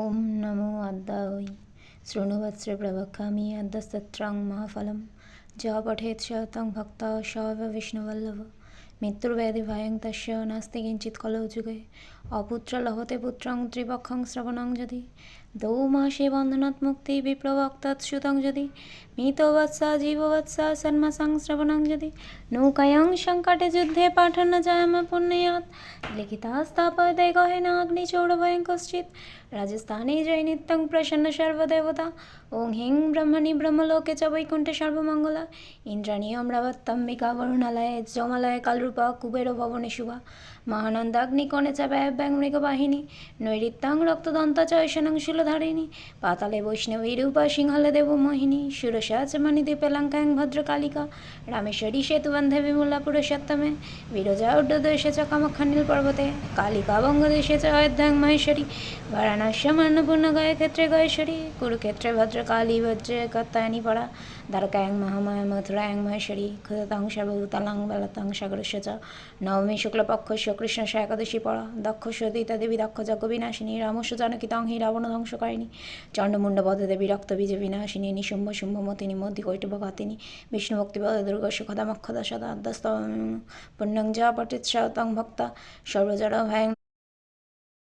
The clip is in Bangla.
ॐ नमो अद्दाहुय शृणुवत्स्रे प्रवक्षामि अद्धसत्राङ् महाफलं ज पठेत् शतं भक्ता शव विष्णुवल्लभ मित्रुवेदिभयं तस्य नास्ति किञ्चित् कलौ जुगे अपुत्र लभते पुत्रं त्रिपक्षं श्रवणं यदि দৌ মাসে বন্ধনাৎ মুক্তি বিপ্লবক্তাৎ সুতং যদি মৃতবৎসা জীববৎসা সন্মাসং শ্রবণং যদি নৌকায়ং সংকটে যুদ্ধে পাঠান যায়াম পুণ্যাৎ লিখিতাস্তাপদে গহেনাগ্নিচৌড়ভয়ং কশ্চিৎ রাজস্থানে জয় নিত্যং প্রসন্ন সর্বদেবতা ওং হিং ব্রহ্মণি ব্রহ্মলোকে চ বৈকুণ্ঠে সর্বমঙ্গলা ইন্দ্রাণী অমরাবত্তম্বিকা বরুণালয়ে যমালয়ে কালরূপা কুবের ভবনে শুভা মহানন্দাগ্নিকণে চ ব্যয় মৃগবাহিনী নৈরিত্যাং রক্তদন্ত চ ঐশনং শূলধারিণী পাতালে বৈষ্ণবী রূপা সিংহলে দেব মোহিনী সুরসা চ মণিদ্বীপে লঙ্কাং ভদ্রকালিকা, রামেশ্বরী, সেতুবন্ধে বিমলা পুরুষোত্তমে বিরজা উড্ডদেশে চ কামাখ্যানীল পর্বতে, কালিকা বঙ্গদেশে চ অযোধ্যাং মহেশ্বরী বারাণস্যম অন্নপূর্ণ গয়ে ক্ষেত্রে গয়েশ্বরী, কুরুক্ষেত্রে ভদ্রকালী বজ্রে কত্তায়নী পড়া, দ্বারকায়ং, মহামায়া, মথুরায়ং, মহেশ্বরী ক্ষুদতাং সর্বভূতালাং, বেলতাং সাগরস্য চ নবমী শুক্লপক্ষস্য কৃষ্ণস্য একাদশী পড়া, দক্ষ সদিতা দেবী, দক্ষ, যজ্ঞ বিনাশিনী রামস্য জানকিতাং হি, রাবণ ধ্বংসকারিণী চণ্ডমুণ্ড বধ দেবী রক্ত বীজ বিনাশিনী নিশুম্ভ শুম্ভমতিনী মধ্যি কৈটব ঘাতিনী বিষ্ণু ভক্তিপদ দুর্গস্য খদামক্ষদা সদা আদ্যস্ত পুণ্যং যা পটিৎসং ভক্তা। সর্বজড় ভয়ং